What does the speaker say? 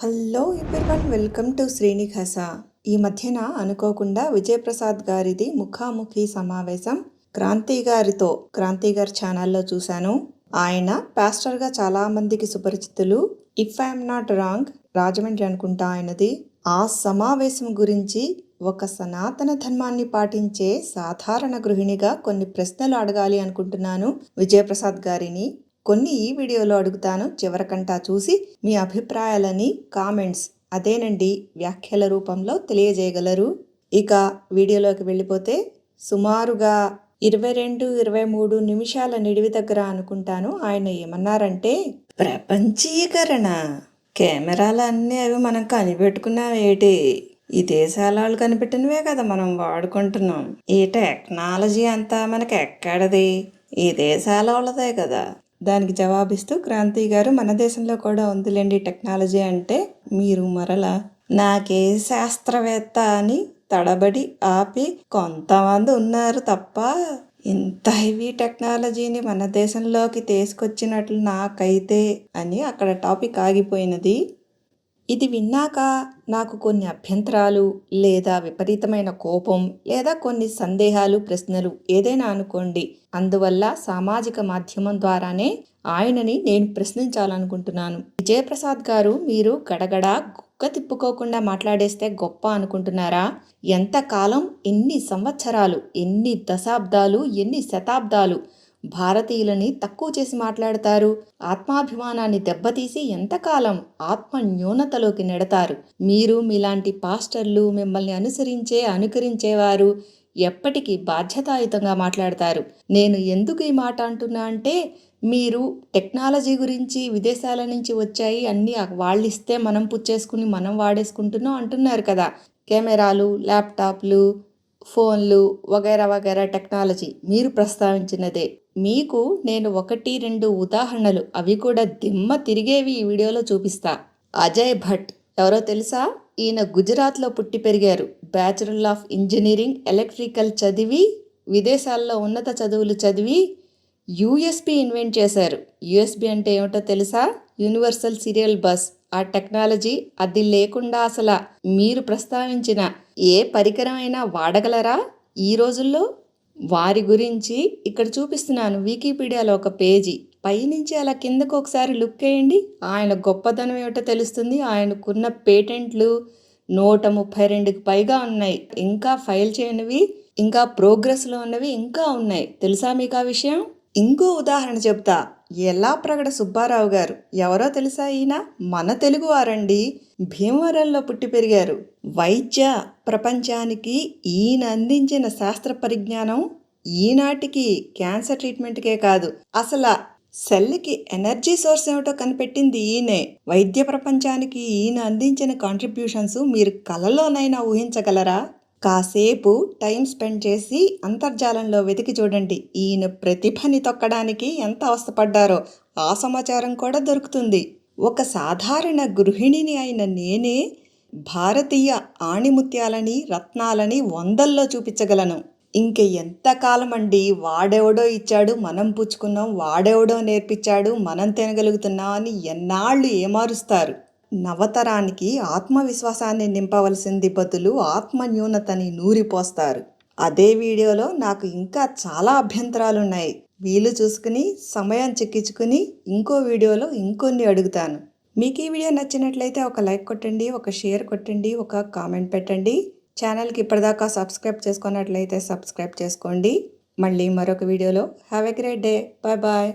Hello everyone welcome to Srinivasa ఈ మధ్యన అనుకోకుండా విజయప్రసాద్ గారిది ముఖాముఖి సమావేశం క్రాంతి గారితో క్రాంతి గారి ఛానల్లో చూశాను. ఆయన పాస్టర్గా చాలా మందికి సుపరిచితులు if I'm not wrong Rajahmundry అనుకుంటా ఆయనది. ఆ సమావేశం గురించి ఒక సనాతన ధర్మాన్ని పాటించే సాధారణ గృహిణిగా కొన్ని ప్రశ్నలు అడగాలి అనుకుంటున్నాను విజయప్రసాద్ గారిని. కొన్ని ఈ వీడియోలో అడుగుతాను. చివరకంటా చూసి మీ అభిప్రాయాలని కామెంట్స్ అదేనండి వ్యాఖ్యల రూపంలో తెలియజేయగలరు. ఇక వీడియోలోకి వెళ్ళిపోతే సుమారుగా ఇరవై రెండు ఇరవై మూడు నిమిషాల నిడివి దగ్గర అనుకుంటాను. ఆయన ఏమన్నారంటే ప్రపంచీకరణ. కెమెరాలు అన్నీ అవి మనం కనిపెట్టుకున్నావేటి ఈ దేశాల వాళ్ళు కనిపెట్టినవే కదా మనం వాడుకుంటున్నాం. ఈ టెక్నాలజీ అంతా మనకి ఎక్కడది? ఈ దేశాల వాళ్ళదే కదా. దానికి జవాబిస్తూ క్రాంతి గారు మన దేశంలో కూడా ఉందిలేండి టెక్నాలజీ అంటే మీరు మరలా నాకే శాస్త్రవేత్త అని తడబడి ఆపి కొంతమంది ఉన్నారు తప్ప ఇంత హెవీ టెక్నాలజీని మన దేశంలోకి తీసుకొచ్చినట్లు నాకైతే అని అక్కడ టాపిక్ ఆగిపోయినది. ఇది విన్నాక నాకు కొన్ని అభ్యంతరాలు లేదా విపరీతమైన కోపం లేదా కొన్ని సందేహాలు ప్రశ్నలు ఏదైనా అనుకోండి. అందువల్ల సామాజిక మాధ్యమం ద్వారానే ఆయనని నేను ప్రశ్నించాలనుకుంటున్నాను. విజయప్రసాద్ గారు మీరు గడగడ కుక్క తిప్పుకోకుండా మాట్లాడేస్తే గొప్ప అనుకుంటున్నారా? ఎంతకాలం ఎన్ని సంవత్సరాలు ఎన్ని దశాబ్దాలు ఎన్ని శతాబ్దాలు భారతీయులని తక్కువ చేసి మాట్లాడతారు. ఆత్మాభిమానాన్ని దెబ్బతీసి ఎంతకాలం ఆత్మ న్యూనతలోకి నెడతారు? మీరు మీలాంటి పాస్టర్లు మిమ్మల్ని అనుసరించే అనుకరించేవారు ఎప్పటికీ బాధ్యతాయుతంగా మాట్లాడతారు. నేను ఎందుకు ఈ మాట అంటున్నా అంటే మీరు టెక్నాలజీ గురించి విదేశాల నుంచి వచ్చాయి అన్నీ వాళ్ళిస్తే మనం పుచ్చేసుకుని మనం వాడేసుకుంటున్నాం అంటున్నారు కదా. కెమెరాలు ల్యాప్టాప్లు ఫోన్లు వగైరా వగైరా టెక్నాలజీ మీరు ప్రస్తావించినదే. మీకు నేను ఒకటి రెండు ఉదాహరణలు అవి కూడా దిమ్మ తిరిగేవి ఈ వీడియోలో చూపిస్తా. అజయ్ భట్ ఎవరో తెలుసా? ఈయన గుజరాత్లో పుట్టి పెరిగారు. బ్యాచులర్ ఆఫ్ ఇంజనీరింగ్ ఎలక్ట్రికల్ చదివి విదేశాల్లో ఉన్నత చదువులు చదివి యూఎస్బి ఇన్వెంట్ చేశారు. యూఎస్బి అంటే ఏమిటో తెలుసా? Universal serial bus. ఆ టెక్నాలజీ అది లేకుండా అసలు మీరు ప్రస్తావించిన ఏ పరికరం అయినా వాడగలరా? ఈ రోజుల్లో వారి గురించి ఇక్కడ చూపిస్తున్నాను. వికీపీడియాలో ఒక పేజీ. పైనుంచి అలా కిందకు ఒకసారి లుక్ వేయండి. ఆయన గొప్పతనం ఏమిటో తెలుస్తుంది. ఆయనకున్న పేటెంట్లు నూట ముప్పై రెండుకి పైగా ఉన్నాయి. ఇంకా ఫైల్ చేయనివి ఇంకా ప్రోగ్రెస్లో ఉన్నవి ఇంకా ఉన్నాయి. తెలుసా మీకు ఆ విషయం? ఇంకో ఉదాహరణ చెప్తా. ప్రగడ సుబ్బారావు గారు? ఎవరో తెలుసా ఈయన? మన తెలుగువారండి భీమవరంలో పుట్టి పెరిగారు. వైద్య ప్రపంచానికి ఈయన అందించిన శాస్త్ర పరిజ్ఞానం ఈనాటికి క్యాన్సర్ ట్రీట్మెంట్కే కాదు. అసలు సెల్కి ఎనర్జీ సోర్స్ ఏమిటో కనిపెట్టింది ఈయనే. వైద్య ప్రపంచానికి ఈయన అందించిన కాంట్రిబ్యూషన్స్ మీరు కలలోనైనా ఊహించగలరా? కాసేపు టైం స్పెండ్ చేసి అంతర్జాలంలో వెతికి చూడండి. ఈయన ప్రతిభని తొక్కడానికి ఎంత అవస్థపడ్డారో ఆ సమాచారం కూడా దొరుకుతుంది. ఒక సాధారణ గృహిణిని అయిన నేనే భారతీయ ఆణిముత్యాలని రత్నాలని వందల్లో చూపించగలను. ఇంక ఎంతకాలం అండి వాడెవడో ఇచ్చాడు మనం పుచ్చుకున్నాం. వాడెవడో నేర్పించాడు మనం తినగలుగుతున్నాం అని ఎన్నాళ్ళు ఏమారుస్తారు? నవతరానికి ఆత్మవిశ్వాసాన్ని నింపవలసింది బదులు ఆత్మ న్యూనతని నూరిపోస్తారు. అదే వీడియోలో నాకు ఇంకా చాలా అభ్యంతరాలు ఉన్నాయి వీలు చూసుకుని సమయం చిక్కించుకుని ఇంకో వీడియోలో ఇంకొన్ని అడుగుతాను. మీకు ఈ వీడియో నచ్చినట్లయితే ఒక లైక్ కొట్టండి ఒక షేర్ కొట్టండి ఒక కామెంట్ పెట్టండి. ఛానల్కి ఇప్పటిదాకా సబ్స్క్రైబ్ చేసుకున్నట్లయితే సబ్స్క్రైబ్ చేసుకోండి. మళ్ళీ మరొక వీడియోలో. Have a great day. Bye bye.